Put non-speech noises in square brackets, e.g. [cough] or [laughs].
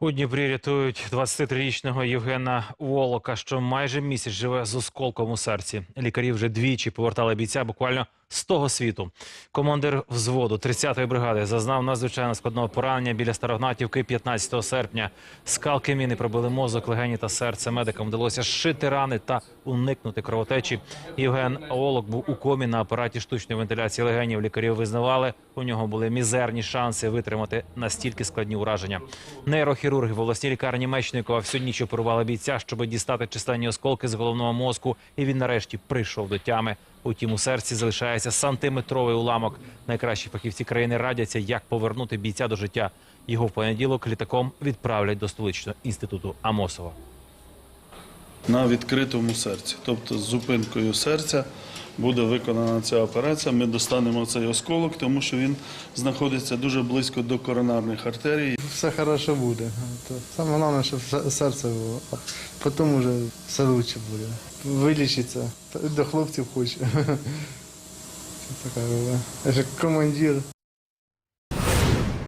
У Дніпрі рятують 23-річного Євгена Волока, що майже місяць живе з осколком у серці. Лікарі вже двічі повертали бійця буквально з того світу. Командир взводу 30-ї бригади зазнав надзвичайно складного поранення біля Старогнатівки 15 серпня. Скалки міни пробили мозок, легені та серце. Медикам вдалося зшити рани та уникнути кровотечі. Євген Волок був у комі на апараті штучної вентиляції легенів. Лікарі визнавали, у нього були мізерні шанси витримати настільки складні ураження. Нейрохірурги в обласній лікарні Мечникова всю ніч оперували бійця, щоб дістати численні осколки з головного мозку. І він нарешті прийшов до тями. Утім, у серці залишається сантиметровий уламок. Найкращі фахівці країни радяться, як повернути бійця до життя. Його в понеділок літаком відправлять до столичного інституту Амосова. на відкритому серці. Тобто з зупинкою серця буде виконана ця операція. Ми достанемо цей осколок, тому що він знаходиться дуже близько до коронарних артерій. Все хорошо буде. То саме головне, щоб серце було, а потім вже все лучше буде. Вилічиться. До хлопців хоче. [laughs] Це така. Я ж командир.